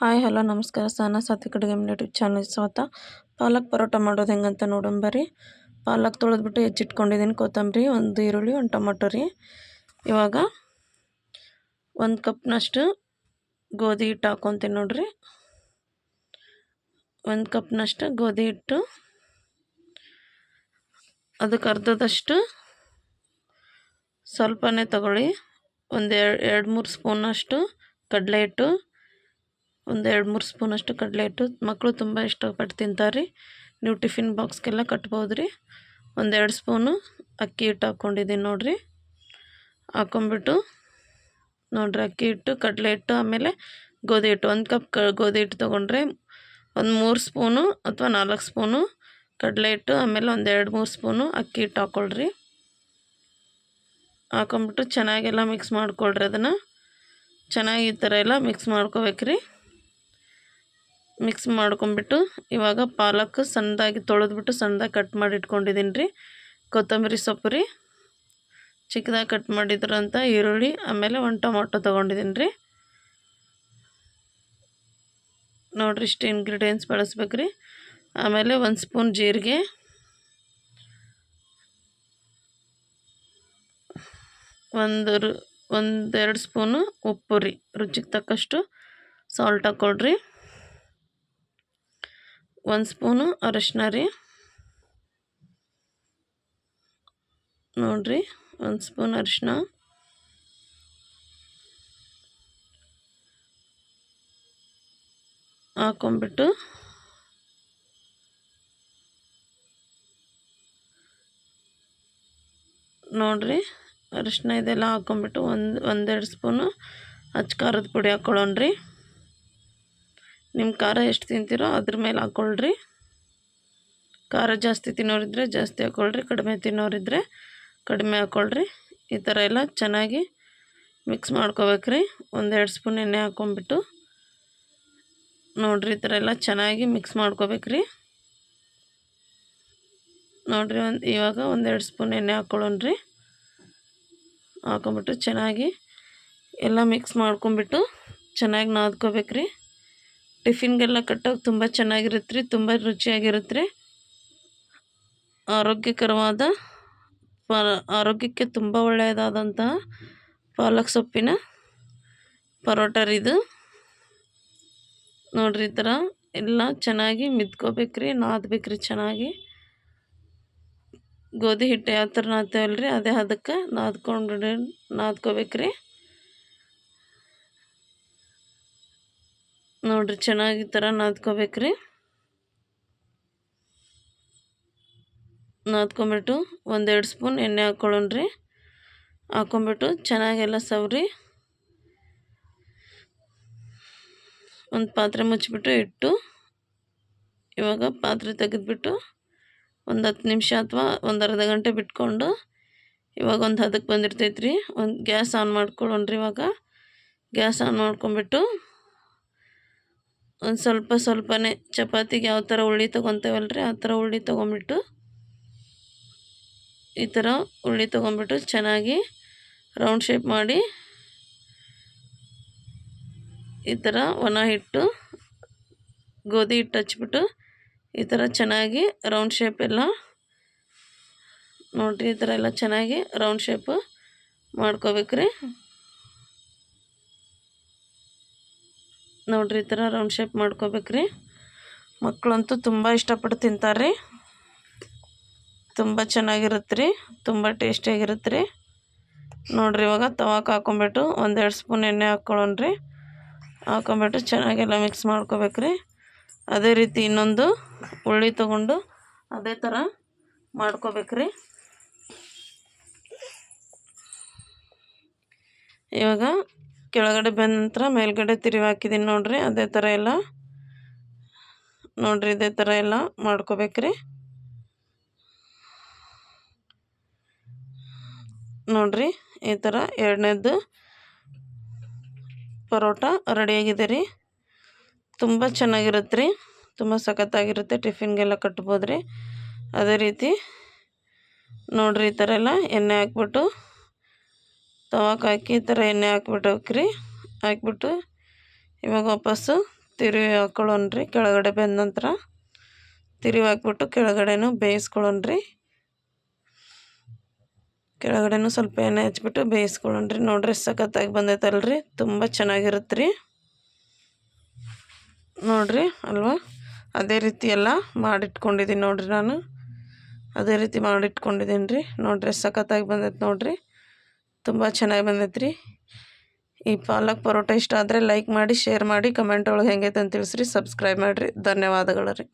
Hi, hello, ನಮಸ್ಕಾರ. ಸಾನ ಸಾತ್ವಿಕ ಅಡುಗೆ ಮನೆ ಯೂಟ್ಯೂಬ್ ಚಾನಲ್ ಸ್ವಾಗತ. ಪಾಲಕ್ ಪರೋಟ ಮಾಡೋದು ಹೆಂಗಂತ ನೋಡೋಣ ಬರ್ರಿ. ಪಾಲಕ್ ತೊಳೆದ್ಬಿಟ್ಟು ಹೆಚ್ಚಿಟ್ಕೊಂಡಿದ್ದೀನಿ. ಕೊತ್ತಂಬರಿ, ಒಂದು ಈರುಳ್ಳಿ, ಒಂದು ಟೊಮಟೊ ರೀ. ಇವಾಗ ಒಂದು ಕಪ್ನಷ್ಟು ಗೋಧಿ ಹಿಟ್ಟು ಹಾಕ್ಕೊತೀನಿ ನೋಡ್ರಿ. ಒಂದು ಕಪ್ನಷ್ಟು ಗೋಧಿ ಹಿಟ್ಟು, ಅದಕ್ಕೆ ಅರ್ಧದಷ್ಟು ಸ್ವಲ್ಪನೇ ತಗೊಳ್ಳಿ. ಒಂದು ಎರಡು ಮೂರು ಸ್ಪೂನಷ್ಟು ಕಡಲೆ ಹಿಟ್ಟು ಒಂದು ಎರಡು ಮೂರು ಸ್ಪೂನಷ್ಟು ಕಡಲೆ ಹಿಟ್ಟು. ಮಕ್ಕಳು ತುಂಬ ಇಷ್ಟಪಟ್ಟು ತಿಂತಾರೆ. ರೀ ನೀವು ಟಿಫಿನ್ ಬಾಕ್ಸ್ಗೆಲ್ಲ ಕಟ್ಬೋದು ರೀ ಒಂದೆರಡು ಸ್ಪೂನು ಅಕ್ಕಿ ಹಿಟ್ಟು ಹಾಕ್ಕೊಂಡಿದ್ದೀನಿ ನೋಡಿರಿ. ಹಾಕ್ಕೊಂಬಿಟ್ಟು ನೋಡಿರಿ ಅಕ್ಕಿ ಹಿಟ್ಟು, ಕಡಲೆ ಹಿಟ್ಟು, ಆಮೇಲೆ ಗೋಧಿ ಹಿಟ್ಟು. ಒಂದು ಕಪ್ ಕ ಗೋಧಿ ಹಿಟ್ಟು ತೊಗೊಂಡ್ರೆ ಒಂದು ಮೂರು ಸ್ಪೂನು ಅಥವಾ ನಾಲ್ಕು ಸ್ಪೂನು ಕಡಲೆ ಹಿಟ್ಟು, ಆಮೇಲೆ ಒಂದು ಎರಡು ಮೂರು ಸ್ಪೂನು ಅಕ್ಕಿ ಹಿಟ್ಟು ಹಾಕ್ಕೊಳ್ರಿ ಹಾಕೊಂಬಿಟ್ಟು ಚೆನ್ನಾಗೆಲ್ಲ ಮಿಕ್ಸ್ ಮಾಡ್ಕೊಳ್ರಿ ಅದನ್ನು. ಚೆನ್ನಾಗಿ ಈ ಥರ ಎಲ್ಲ ಮಿಕ್ಸ್ ಮಾಡ್ಕೋಬೇಕ್ರಿ. ಮಿಕ್ಸ್ ಮಾಡ್ಕೊಂಬಿಟ್ಟು ಇವಾಗ ಪಾಲಕ್ ಸಣ್ಣದಾಗಿ ತೊಳೆದ್ಬಿಟ್ಟು ಸಣ್ಣದಾಗಿ ಕಟ್ ಮಾಡಿ ಇಟ್ಕೊಂಡಿದ್ದೀನಿ ರೀ. ಕೊತ್ತಂಬರಿ ಸೊಪ್ಪು ರೀ. ಚಿಕ್ಕದಾಗಿ ಕಟ್ ಮಾಡಿದ್ರಂತ ಈರುಳ್ಳಿ, ಆಮೇಲೆ ಒಂದು ಟೊಮೊಟೊ ತೊಗೊಂಡಿದ್ದೀನಿ ರೀ. ನೋಡಿರಿ ಇಷ್ಟು ಇಂಗ್ರೀಡಿಯೆಂಟ್ಸ್ ಬಳಸ್ಬೇಕು ರೀ. ಆಮೇಲೆ ಒಂದು ಸ್ಪೂನ್ ಜೀರಿಗೆ. ಒಂದು ಒಂದೆರಡು ಸ್ಪೂನು ಉಪ್ಪು ರೀ. ರುಚಿಗೆ ತಕ್ಕಷ್ಟು ಸಾಲ್ಟ್ ಹಾಕ್ಕೊಳ್ರಿ. ಒಂದು ಸ್ಪೂನು ಅರಶಿನ ರೀ. ನೋಡಿರಿ, ಒಂದು ಸ್ಪೂನ್ ಅರಿಶಿನ. ಹಾಕೊಂಬಿಟ್ಟು ನೋಡಿರಿ, ಅರಿಶಿನ ಇದೆಲ್ಲ ಹಾಕೊಂಬಿಟ್ಟು ಒಂದು, ಒಂದೆರಡು ಸ್ಪೂನು ಅಚ್ಚ ಖಾರದ ಪುಡಿ ಹಾಕ್ಕೊಳ್ಳೋಣ್ರಿ ನಿಮ್ಮ ಖಾರ ಎಷ್ಟು ತಿಂತೀರೋ ಅದ್ರ ಮೇಲೆ ಹಾಕ್ಕೊಳ್ರಿ. ಖಾರ ಜಾಸ್ತಿ ತಿನ್ನೋರಿದ್ರೆ ಜಾಸ್ತಿ ಹಾಕ್ಕೊಳ್ರಿ, ಕಡಿಮೆ ತಿನ್ನೋರಿದ್ರೆ ಕಡಿಮೆ ಹಾಕ್ಕೊಳ್ರಿ. ಈ ಥರ ಎಲ್ಲ ಚೆನ್ನಾಗಿ ಮಿಕ್ಸ್ ಮಾಡ್ಕೋಬೇಕ್ರಿ. ಒಂದೆರಡು ಸ್ಪೂನ್ ಎಣ್ಣೆ ಹಾಕ್ಕೊಂಬಿಟ್ಟು ನೋಡಿರಿ, ಈ ಥರ ಎಲ್ಲ ಚೆನ್ನಾಗಿ ಮಿಕ್ಸ್ ಮಾಡ್ಕೋಬೇಕ್ರಿ. ನೋಡಿರಿ, ಒಂದು ಇವಾಗ ಒಂದೆರಡು ಸ್ಪೂನ್ ಎಣ್ಣೆ ಹಾಕ್ಕೊಳ್ಳೋಣ್ರಿ. ಹಾಕೊಂಬಿಟ್ಟು ಚೆನ್ನಾಗಿ ಎಲ್ಲ ಮಿಕ್ಸ್ ಮಾಡ್ಕೊಂಬಿಟ್ಟು ಚೆನ್ನಾಗಿ ನಾದ್ಕೋಬೇಕ್ರಿ. ಟಿಫಿನ್ಗೆಲ್ಲ ಕಟ್ಟೋಕೆ ತುಂಬ ಚೆನ್ನಾಗಿರುತ್ತೆ ರೀ, ತುಂಬ ರುಚಿಯಾಗಿರುತ್ತೆ. ರೀ ಆರೋಗ್ಯಕರವಾದ ಆರೋಗ್ಯಕ್ಕೆ ತುಂಬ ಒಳ್ಳೆಯದಾದಂತಹ ಪಾಲಕ್ ಸೊಪ್ಪಿನ ಪರೋಟ ರೀ ಇದು. ನೋಡ್ರಿ ಈ ಥರ ಎಲ್ಲ ಚೆನ್ನಾಗಿ ಮಿದ್ಕೋಬೇಕ್ರಿ ನಾದ್ಬೇಕ್ರಿ ಚೆನ್ನಾಗಿ. ಗೋಧಿ ಹಿಟ್ಟು ಯಾವ ಥರ ನಾದ್ತೇವಲ್ರಿ, ಅದೇ ಅದಕ್ಕೆ ನಾದ್ಕೊಂಡು ನಾದ್ಕೋಬೇಕ್ರಿ ನೋಡಿರಿ, ಚೆನ್ನಾಗಿ ಥರ ನಾದ್ಕೋಬೇಕ್ರಿ. ನಾದ್ಕೊಂಬಿಟ್ಟು ಒಂದೆರಡು ಸ್ಪೂನ್ ಎಣ್ಣೆ ಹಾಕ್ಕೊಳ್ಳೋಣ್ರಿ. ಹಾಕ್ಕೊಂಬಿಟ್ಟು ಚೆನ್ನಾಗೆಲ್ಲ ಸವ್ರಿ. ಒಂದು ಪಾತ್ರೆ ಮುಚ್ಚಿಬಿಟ್ಟು ಇಟ್ಟು, ಇವಾಗ ಪಾತ್ರೆ ತೆಗೆದುಬಿಟ್ಟು ಒಂದು ಹತ್ತು ನಿಮಿಷ ಅಥವಾ ಒಂದು ಅರ್ಧ ಗಂಟೆ ಬಿಟ್ಕೊಂಡು ಇವಾಗ ಒಂದು ಹದಕ್ಕೆ ಬಂದಿರ್ತೈತ್ರಿ. ಒಂದು ಗ್ಯಾಸ್ ಆನ್ ಮಾಡ್ಕೊಳ್ಳೋಣ್ರಿ ಇವಾಗ. ಗ್ಯಾಸ್ ಆನ್ ಮಾಡ್ಕೊಂಬಿಟ್ಟು ಒಂದು ಸ್ವಲ್ಪ ಸ್ವಲ್ಪನೇ ಚಪಾತಿಗೆ ಯಾವ ಥರ ಉಳ್ಳಿ ರೀ ಆ ಥರ ಉಳ್ಳಿ ತೊಗೊಂಬಿಟ್ಟು ಈ ಥರ ಉಳ್ಳಿ ತೊಗೊಂಬಿಟ್ಟು ಚೆನ್ನಾಗಿ ರೌಂಡ್ ಶೇಪ್ ಮಾಡಿ ಈ ಥರ ಒಣ ಹಿಟ್ಟು, ಗೋಧಿ ಹಿಟ್ಟು ಹಚ್ಬಿಟ್ಟು ಈ ಥರ ಚೆನ್ನಾಗಿ ರೌಂಡ್ ಶೇಪ್ ಎಲ್ಲ ನೋಡಿರಿ ಈ ಥರ ಎಲ್ಲ ಚೆನ್ನಾಗಿ ರೌಂಡ್ ಶೇಪು ಮಾಡ್ಕೋಬೇಕ್ರಿ. ನೋಡಿರಿ, ಈ ಥರ ರೌಂಡ್ ಶೇಪ್ ಮಾಡ್ಕೋಬೇಕ್ರಿ. ಮಕ್ಕಳಂತೂ ತುಂಬ ಇಷ್ಟಪಟ್ಟು ತಿಂತಾರೆ ರೀ ತುಂಬ ಚೆನ್ನಾಗಿರುತ್ತೆ ರೀ ತುಂಬ ಟೇಸ್ಟಿಯಾಗಿರುತ್ತೆ ರೀ ನೋಡಿರಿ, ಇವಾಗ ತವಾಕ್ ಹಾಕೊಂಬಿಟ್ಟು ಒಂದೆರಡು ಸ್ಪೂನ್ ಎಣ್ಣೆ ಹಾಕ್ಕೊಳ್ಳೋಣ್ರಿ ಹಾಕೊಂಬಿಟ್ಟು ಚೆನ್ನಾಗೆಲ್ಲ ಮಿಕ್ಸ್ ಮಾಡ್ಕೋಬೇಕ್ರಿ. ಅದೇ ರೀತಿ ಇನ್ನೊಂದು ಉಳ್ಳಿ ತೊಗೊಂಡು ಅದೇ ಥರ ಮಾಡ್ಕೋಬೇಕ್ರಿ. ಇವಾಗ ಕೆಳಗಡೆ ಬಂದ ನಂತರ ಮೇಲ್ಗಡೆ ತಿರುವಿ ಹಾಕಿದ್ದೀನಿ ನೋಡಿರಿ, ಅದೇ ಥರ ಎಲ್ಲ. ನೋಡಿರಿ, ಇದೇ ಥರ ಎಲ್ಲ ಮಾಡ್ಕೋಬೇಕ್ರಿ. ನೋಡಿರಿ, ಈ ಥರ ಎರಡನೇದು ಪರೋಟ ರೆಡಿಯಾಗಿದೆ ರೀ. ತುಂಬ ಚೆನ್ನಾಗಿರುತ್ತೆ ರೀ. ತುಂಬ ಸಖತ್ತಾಗಿರುತ್ತೆ, ಟಿಫಿನ್ಗೆಲ್ಲ ಕಟ್ಬೋದು ರೀ ಅದೇ ರೀತಿ ನೋಡಿರಿ, ಈ ಥರ ಎಲ್ಲ ಎಣ್ಣೆ ಹಾಕ್ಬಿಟ್ಟು ತವಾಕ್ ಹಾಕಿ ಈ ಥರ ಎಣ್ಣೆ ಹಾಕ್ಬಿಟ್ಟು ಹಾಕ್ರಿ ಹಾಕ್ಬಿಟ್ಟು ಇವಾಗ ವಾಪಸ್ಸು ತಿರುವಿ ಹಾಕ್ಕೊಳ್ಳೋಣ್ರಿ ಕೆಳಗಡೆ ಬೆಂದ ನಂತರ ತಿರುವಿ ಹಾಕ್ಬಿಟ್ಟು ಕೆಳಗಡೆನೂ ಬೇಯಿಸ್ಕೊಳ್ಳೋಣ್ರಿ. ಕೆಳಗಡೆನೂ ಸ್ವಲ್ಪ ಎಣ್ಣೆ ಹಚ್ಬಿಟ್ಟು ಬೇಯಿಸ್ಕೊಳ್ಳೋಣ್ರಿ. ನೋಡ್ರಿ ಸಖತ್ತಾಗಿ ಬಂದೈತಲ್ರಿ ತುಂಬ ಚೆನ್ನಾಗಿರುತ್ತೆ ರೀ ನೋಡ್ರಿ, ಅಲ್ವಾ? ಅದೇ ರೀತಿ ಎಲ್ಲ ಮಾಡಿಟ್ಕೊಂಡಿದ್ದೀನಿ ನೋಡ್ರಿ ನಾನು. ಅದೇ ರೀತಿ ಮಾಡಿಟ್ಕೊಂಡಿದ್ದೀನಿ ರೀ ನೋಡ್ರಿ ಸಖತ್ತಾಗಿ ಬಂದೈತೆ ನೋಡ್ರಿ. ತುಂಬ ಚೆನ್ನಾಗಿ ಬಂದೈತೆ ಈ ಪಾಲಕ್ ಪರೋಟ ಇಷ್ಟ ಆದರೆ ಲೈಕ್ ಮಾಡಿ ಶೇರ್ ಮಾಡಿ ಕಮೆಂಟ್ ಒಳಗೆ ಹೆಂಗೈತೆ ಅಂತ ತಿಳಿಸ್ರಿ. ಸಬ್ಸ್ಕ್ರೈಬ್ ಮಾಡಿರಿ. ಧನ್ಯವಾದಗಳು ರೀ.